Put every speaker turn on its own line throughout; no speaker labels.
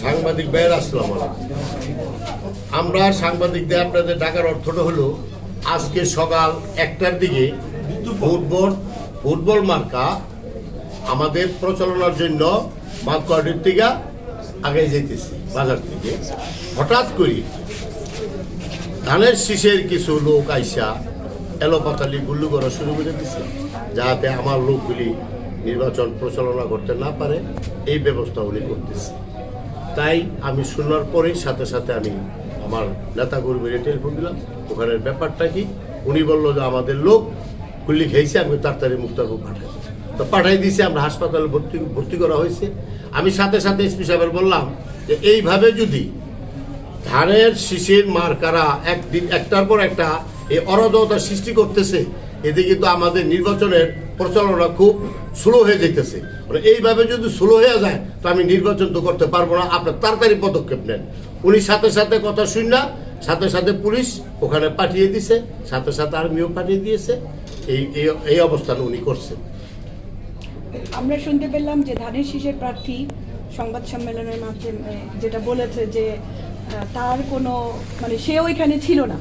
সাংবাদিক ভাইয়ের আসসালাম আমরা সাংবাদিকদের আপনাদের ডাকার অর্থটা হলো আজকে সকাল একটার দিকে ফুটবল ফুটবল মার্কা আমাদের প্রচলনার জন্য মার্কেটের থেকে আগে যেতেছি বাজার থেকে। হঠাৎ করে ধানের শীষের কিছু লোক আইসা এলোপাতালি গুল্লু করা শুরু করে দিচ্ছে যাতে আমার লোকগুলি নির্বাচন প্রচালনা করতে না পারে, এই ব্যবস্থা উনি করতেছে। তাই আমি শোনার পরেই সাথে সাথে আমি আমার নেতা কর্মীরে টেলিফোন দিলাম। ওখানের ব্যাপারটা কি? উনি বলল যে আমাদের লোক গুল্লি খেয়েছে, আমি তাড়াতাড়ি মুক্তারপুর পাঠাই। তো পাঠাই দিয়েছে, আমরা হাসপাতালে ভর্তি ভর্তি করা হয়েছে। আমি সাথে সাথে এসপি সাহেবের বললাম যে এইভাবে যদি ধানের শীষের মার্কারা একদিন, একটার পর একটা এই অরাজকতা সৃষ্টি করতেছে এতে কিন্তু আমাদের নির্বাচনের প্রচালনা খুব স্লো হয়ে যেতেছে মানে এইভাবে যদি স্লো হয়ে যায়, তো আমি নির্বাচন তো করতে পারব না। আপনার তাড়াতাড়ি পদক্ষেপ নেন। উনি সাথে সাথে কথা শুন না, সাথে সাথে পুলিশ ওখানে পাঠিয়ে দিছে, সাথে সাথে আর্মিও পাঠিয়ে দিয়েছে। এই, এই- অবস্থান উনি করছেন।
আমরা শুনতে পেলাম যে ধানের শীষের প্রার্থী সংবাদ সম্মেলনের মাধ্যমে যেটা বলেছে যে তার কোনো মানে সে ওইখানে ছিল না।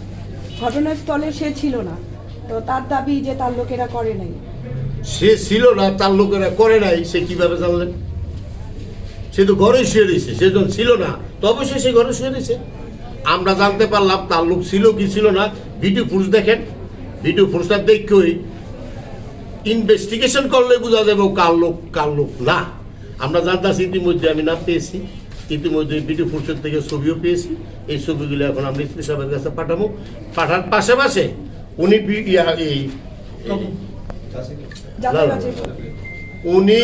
ঘটনাস্থলে সে ছিল না। তো তার দাবি যে তার লোকেরা করে নাই।
সে ছিল না, তার লোকেরা করে নাই, সে কীভাবে জানলেন? সে তো ঘরে শুয়ে রয়েছে, সে যখন ছিল না তো অবশ্যই সে ঘরে শুয়ে রয়েছে। আমরা জানতে পারলাম তার লোক ছিল কি ছিল না। ভিডিও ফুটেজ দেখেন, ভিডিও ফুটেজটা দেখেই ইনভেস্টিগেশন করলে বোঝা যাবে কার লোক কার লোক না। আমরা জানতেছি ইতিমধ্যে আমি নাম পেয়েছি। ইতিমধ্যে ভিডিও ফুটেজ থেকে ছবিও পেয়েছি। এই ছবিগুলো এখন আমরা সাহেবের কাছে পাঠাবো। পাঠার পাশাপাশি উনি এই। উনি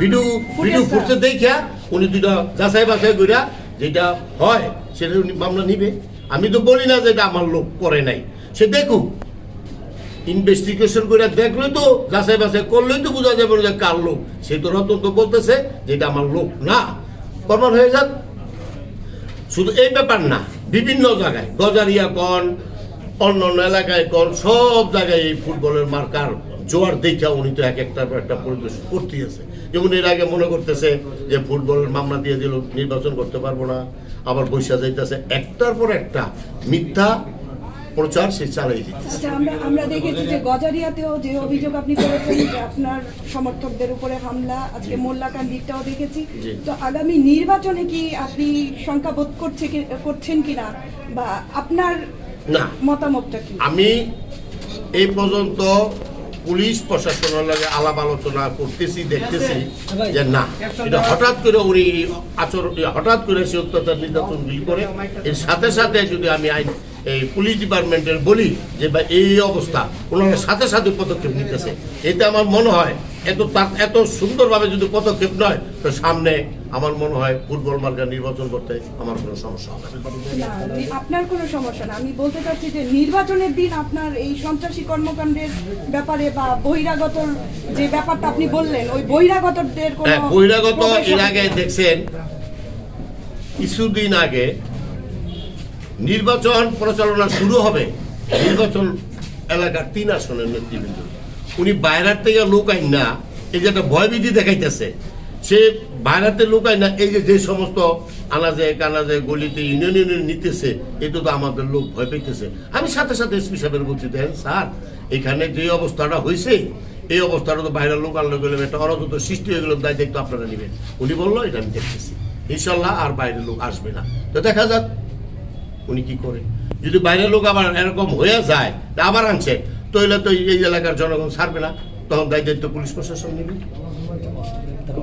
ভিডিও ভিডিও
Footage-টা।
ফুটতে দেখা উনি দুটা যাচাই বাছাই কইরা যেটা হয় সেটা উনি মামলা নিবে। আমি তো বলি না যে এটা আমার লোক করে নাই। সে দেখুক ইনভেস্টিগেশন করে দেখলে তো যাচাই বাছাই করলেই তো বোঝা যাবে না যে কার লোক। সে তো রতন তো বলতেছে যে এটা আমার লোক না। প্রমাণ হয়ে যাক। শুধু এই ব্যাপার না বিভিন্ন জায়গায় গজারিয়া কন অন্য অন্য এলাকায় কন সব জায়গায় এই ফুটবলের মার্কার জোয়ার দেখা উনি তো এক একটার পর একটা পরিদর্শন করতেই আছে। যেমন এর আগে মনে করতেছে যে ফুটবলের মামলা দিয়ে দিল নির্বাচন করতে পারব না আবার বৈশা যাইতেছে। একটার পর একটা মিথ্যা প্রচার সে চালাই দিতেছে
আচ্ছা আমরা আমরা দেখেছি যে গজারিয়াতেও যে অভিযোগ আপনি করেছেন যে আপনার সমর্থকদের উপরে হামলা আজকে মোল্লাকান্দিরটাও দেখেছি। তো আগামী নির্বাচনে কি আপনি শঙ্কা বোধ করছে করছেন কিনা? বা আপনার
না।
মতামতটা কি?
আমি এই পর্যন্ত পুলিশ প্রশাসনের লগে আলাপ আলোচনা করতেছি দেখতেছি যে না। এটা হঠাৎ করে উনি আচরণ হঠাৎ করে সে অত্যাচার নির্যাতন বিল করে। এর সাথে সাথে যদি আমি আইন এই পুলিশ ডিপার্টমেন্টের বলি যে বা এই অবস্থা ওনারা সাথে সাথে পদক্ষেপ নিতেছে। এতে আমার মনে হয় এত তার এত সুন্দরভাবে যদি পদক্ষেপ নয় তো সামনে আমার মনে হয় ফুটবল মার্কা নির্বাচন করতে আমার কোনো সমস্যা হবে
আপনার কোনো সমস্যা না। আমি বলতে চাচ্ছি যে নির্বাচনের দিন আপনার এই সন্ত্রাসী কর্মকাণ্ডের ব্যাপারে বা বহিরাগতর যে ব্যাপারটা আপনি বললেন ওই বহিরাগতদের কোনো
হ্যাঁ বহিরাগত এর আগে দেখছেন কিছুদিন আগে নির্বাচন পরিচালনা শুরু হবে। নির্বাচন এলাকার তিন আসনের নেতৃবৃন্দ। উনি বাইরের থেকে লোক আইন না এই যে একটা ভয়ভীতি দেখাইতেছে। সে বাইরেতে লোক আইন না, এই যে যে সমস্ত আনাজে, কানাজে, গলিতে ইউনিয়ন ইউনিয়ন নিতেছে এটা তো আমাদের লোক ভয় পেতেছে। আমি সাথে সাথে এসপি সাহেবের বলছি, দেখেন স্যার, এখানে যে অবস্থাটা হয়েছে, এই অবস্থাটা তো বাইরের লোক আনলে গেলে একটা অরাজত সৃষ্টি হয়ে গেল, তাই দেখতো আপনারা নেবেন। উনি বলল, এটা আমি দেখতেছি। ইনশাল্লাহ আর বাইরের লোক আসবে না। তো দেখা যাক উনি কি করে। যদি বাইরের লোক আবার এরকম হয়ে যায়, আবার আনছে, তাহলে তো এই এলাকার জনগণ ছাড়বে না। তখন দায় দায়িত্ব পুলিশ প্রশাসন নেবে।